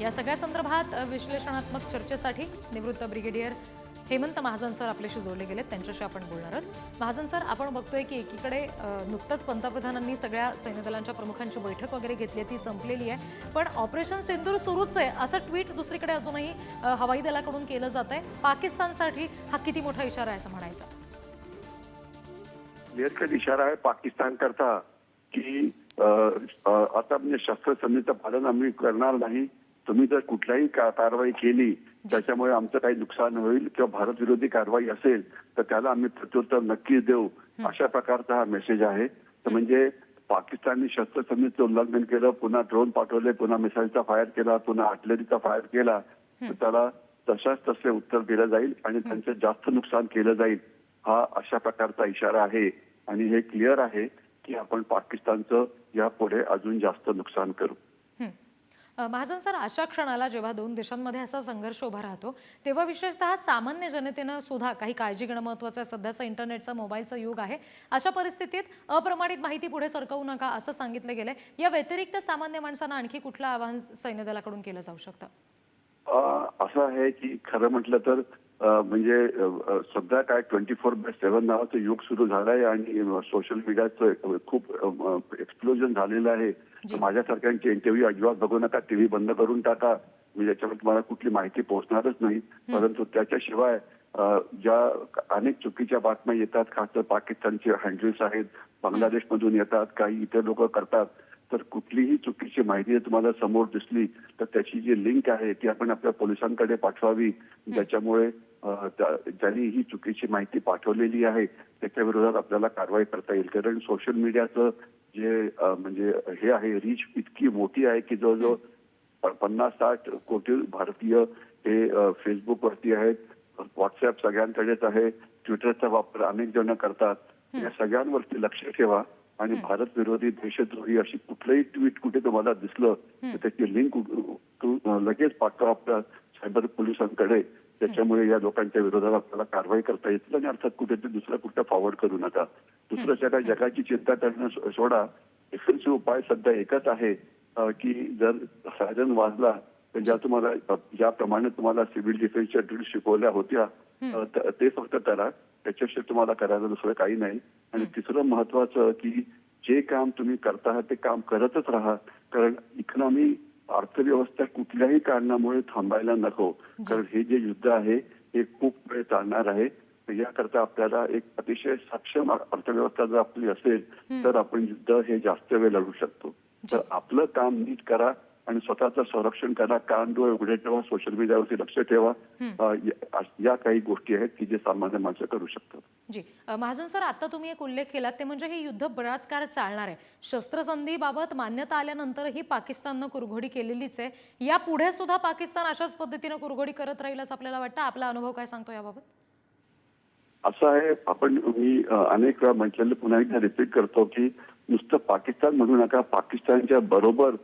या सगळ्या संदर्भात विश्लेषणात्मक चर्चेसाठी निवृत्त ब्रिगेडियर हेमंत महाजन सर आपल्याशी जोडले गेलेत. त्यांच्याशी आपण बोलणार आहोत. महाजन सर आपण बघतोय की एकीकडे नुकतंच पंतप्रधानांनी सगळ्या सैन्यदलांच्या प्रमुखांची बैठक वगैरे घेतली आहे ती संपलेली आहे. पण ऑपरेशन सिंदूर सुरूच आहे असं ट्विट दुसरीकडे अजूनही हवाई दलाकडून केलं जात आहे. पाकिस्तानसाठी हा किती मोठा इशारा आहे असं म्हणायचा? इशारा आहे पाकिस्तान करता की आता म्हणजे शस्त्रसंधीचं पालन आम्ही करणार नाही. तुम्ही जर कुठल्याही का- कारवाई केली त्याच्यामुळे आमचं काही नुकसान होईल किंवा भारत विरोधी कारवाई असेल तर त्याला आम्ही प्रत्युत्तर नक्कीच देऊ. अशा प्रकारचा हा मेसेज आहे. तर म्हणजे पाकिस्तानने शस्त्रसंधीचं उल्लंघन केलं पुन्हा ड्रोन पाठवले पुन्हा मिसाईलचा फायर केला पुन्हा आर्टिलरीचा फायर केला तर त्याला तशाच तसे उत्तर दिलं जाईल आणि त्यांचं जास्त नुकसान केलं जाईल हा अशा प्रकारचा इशारा आहे. आणि हे क्लिअर आहे की आपण पाकिस्तानचं यापुढे अजून जास्त नुकसान करू. महाजन सर अशा क्षणाला जेव्हा दोन देशांमध्ये असा संघर्ष उभा राहतो तेव्हा विशेषतः सामान्य जनतेनं सुद्धा काही काळजी घेणं महत्वाचं आहे. सध्याचं इंटरनेटचं मोबाईलचं युग आहे. अशा परिस्थितीत अप्रमाणित माहिती पुढे सरकवू नका असं सांगितलं गेलंय. या व्यतिरिक्त सामान्य माणसांना आणखी कुठलं आवाहन सैन्यदलाकडून केलं जाऊ शकतं? असं आहे की खरं म्हटलं तर म्हणजे सध्या काय ट्वेंटी फोर बाय सेव्हन नावाचं युग सुरू झालंय आणि सोशल मीडियाचं खूप एक्सप्लोजन झालेलं आहे. माझ्यासारख्यांचे इंटरव्ह्यू अजिबात बघू नका. टीव्ही बंद करून टाका. म्हणजे याच्यामध्ये तुम्हाला कुठली माहिती पोहोचणारच नाही. परंतु त्याच्याशिवाय ज्या अनेक चुकीच्या बातम्या येतात खास तर पाकिस्तानचे हँडल्स आहेत बांगलादेशमधून येतात काही इतर लोक करतात. तर कुठलीही चुकीची माहिती जर तुम्हाला समोर दिसली तर त्याची जी लिंक आहे ती आपण आपल्या पोलिसांकडे पाठवावी. ज्याच्यामुळे ज्यांनी ही चुकीची माहिती पाठवलेली आहे त्याच्या विरोधात आपल्याला कारवाई करता येईल. कारण सोशल मीडियाचं जे म्हणजे हे आहे रीच इतकी मोठी आहे की जवळजवळ पन्नास साठ कोटी भारतीय हे अ, फेसबुकवरती आहेत. व्हॉट्सअप सगळ्यांकडेच आहे. ट्विटरचा वापर अनेक जण करतात. या सगळ्यांवरती लक्ष ठेवा. आणि भारत विरोधी देशद्रोही अशी कुठलंही ट्विट कुठे तुम्हाला दिसलं तर त्याची लिंक लगेच पाठवा आपल्या सायबर पोलिसांकडे. त्याच्यामुळे या लोकांच्या विरोधात आपल्याला कारवाई करता येतील आणि अर्थात कुठेतरी दुसरा कुठं फॉरवर्ड करू नका. दुसरं जगा जगाची चिंता करणं सोडा. डिफेन्सिव्ह उपाय सध्या एकच आहे की जर सायरन वाजला तर ज्या तुम्हाला ज्याप्रमाणे तुम्हाला सिव्हिल डिफेन्सच्या ड्रिल शिकवल्या होत्या ते फक्त करा. त्याच्याशिवाय तुम्हाला करायला दुसरं काही नाही. आणि तिसरं महत्वाचं की जे काम तुम्ही करता आहात ते काम करतच राहा. कारण इकॉनॉमी अर्थव्यवस्था कुठल्याही कारणामुळे थांबायला नको. कारण हे जे युद्ध आहे हे खूप वेळ चालणार आहे. याकरता आपल्याला एक अतिशय सक्षम अर्थव्यवस्था जर आपली असेल तर आपण युद्ध हे जास्त वेळ लढू शकतो. तर आपलं काम नीट करा. आणि स्वतःचं संरक्षण करा कान डोळे उघडे ठेवा सोशल मीडियावरती लक्ष ठेवा. या- या काही गोष्टी आहेत की जे सामान्य माणसं करू शकतात. जी. महाजन सर आता तुम्ही एक उल्लेख केलात ते म्हणजे हे युद्ध बराच काळ चालणार आहे. शस्त्रसंधीबाबत मान्यता आल्यानंतरही पाकिस्ताननं कुरघोडी केलेलीच आहे. यापुढे सुद्धा पाकिस्तान अशाच पद्धतीनं कुरघोडी करत राहील असं आपल्याला वाटतं? आपला अनुभव काय सांगतो याबाबत? असं आहे आपण मी अनेक वेळा म्हटलेलं पुन्हा एकदा रिपीट करतो की नुसतं पाकिस्तान म्हणू नका पाकिस्तानच्या बरोबर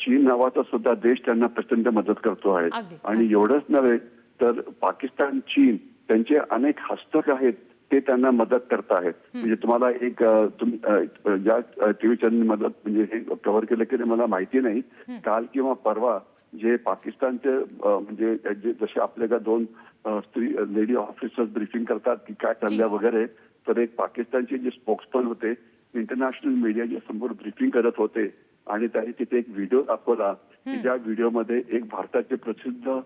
चीन नावाचा सुद्धा देश त्यांना प्रचंड मदत करतो आहे. आणि एवढंच नव्हे तर पाकिस्तान चीन त्यांचे अनेक हस्तक आहेत ते त्यांना मदत करत आहेत. म्हणजे तुम्हाला एक ज्या टीव्ही चॅनल मदत म्हणजे हे कव्हर केलं की मला माहिती नाही. काल किंवा परवा जे पाकिस्तानचे म्हणजे जसे आपल्या दोन स्त्री लेडी ऑफिसर्स ब्रीफिंग करतात की काय चाललंय वगैरे तर एक पाकिस्तानचे जे स्पोक्सपर्सन होते इंटरनॅशनल मीडियाच्या समोर ब्रीफिंग करत होते. आणि त्यांनी तिथे एक व्हिडिओ दाखवला. की ज्या व्हिडिओमध्ये एक भारताचे प्रसिद्ध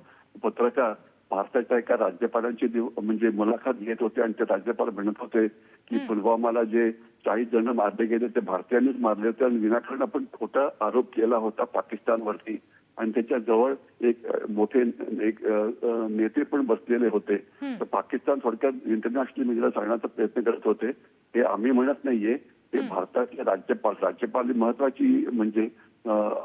पत्रकार भारताच्या एका राज्यपालांची म्हणजे मुलाखत घेत होते आणि ते राज्यपाल म्हणत होते की पुलवामाला जे चाळीस जण मारले गेले ते भारतीयांनीच मारले होते आणि विनाकारण आपण खोटा आरोप केला होता पाकिस्तानवरती. आणि त्याच्याजवळ एक मोठे एक नेते पण बसलेले होते. तर पाकिस्तान थोडक्यात इंटरनॅशनल मीडियाला सांगण्याचा प्रयत्न करत होते. हे आम्ही म्हणत नाहीये. ते भारताचे राज्यपाल राज्यपाल महत्वाची म्हणजे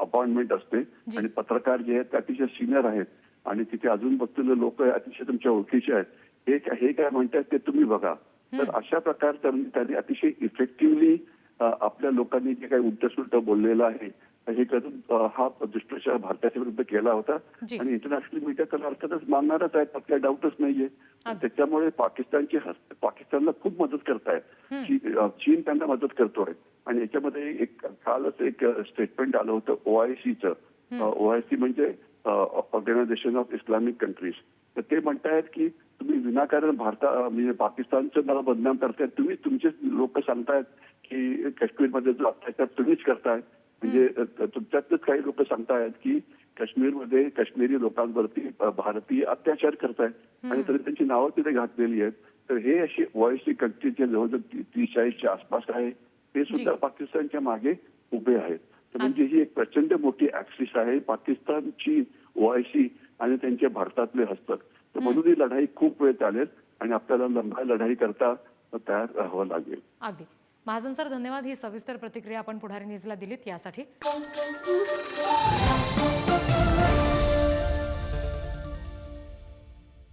अपॉइंटमेंट असते. आणि पत्रकार जे आहेत ते अतिशय सिनियर आहेत. आणि तिथे अजून बसलेले लोक अतिशय तुमच्या ओळखीचे आहेत. हे काय- हे काय म्हणतात ते तुम्ही बघा. तर अशा प्रकार त्यांनी अतिशय इफेक्टिव्हली आपल्या लोकांनी जे काही उलट सुलट बोललेलं आहे हे करून हा दुष्प्रचार भारताच्या विरुद्ध केला होता. आणि इंटरनॅशनल मीडिया त्याला अर्थातच मानणारच आहेत. आपल्या डाऊटच नाहीये. त्याच्यामुळे पाकिस्तानचे हस्त पाकिस्तानला खूप मदत करतायत. चीन त्यांना मदत करतोय. आणि याच्यामध्ये एक कालच एक स्टेटमेंट आलं होतं ओआयसीचं ओआयसी म्हणजे ऑर्गनायझेशन ऑफ इस्लामिक कंट्रीज तर ते म्हणतायत की तुम्ही विनाकारण भारता म्हणजे पाकिस्तानचं नाव बदनाम करतायत. तुम्ही तुमचेच लोक सांगतायत की काश्मीरमध्ये जो अत्याचार तुम्हीच करताय म्हणजे तुमच्यातच काही लोक सांगतायत की काश्मीरमध्ये काश्मीरी लोकांवरती भारतीय अत्याचार करतायत. आणि तरी त्यांची नावं तिथे घातलेली आहेत. तर हे अशी ओआयसी कंट्रीचे जवळजवळ ती- तीस चाळीसच्या आसपास आहे ते सुद्धा पाकिस्तानच्या मागे उभे आहेत. तर म्हणजे ही एक प्रचंड मोठी ऍक्सिस आहे. पाकिस्तान चीन ओआयसी आणि त्यांचे भारतातले हस्तक. तर म्हणून ही लढाई खूप वेळ चालेल आणि आपल्याला लंबा लढाई करता तयार राहावं लागेल. महाजन सर धन्यवाद. ही सविस्तर प्रतिक्रिया आपण पुढारी न्यूजला दिलीत यासाठी.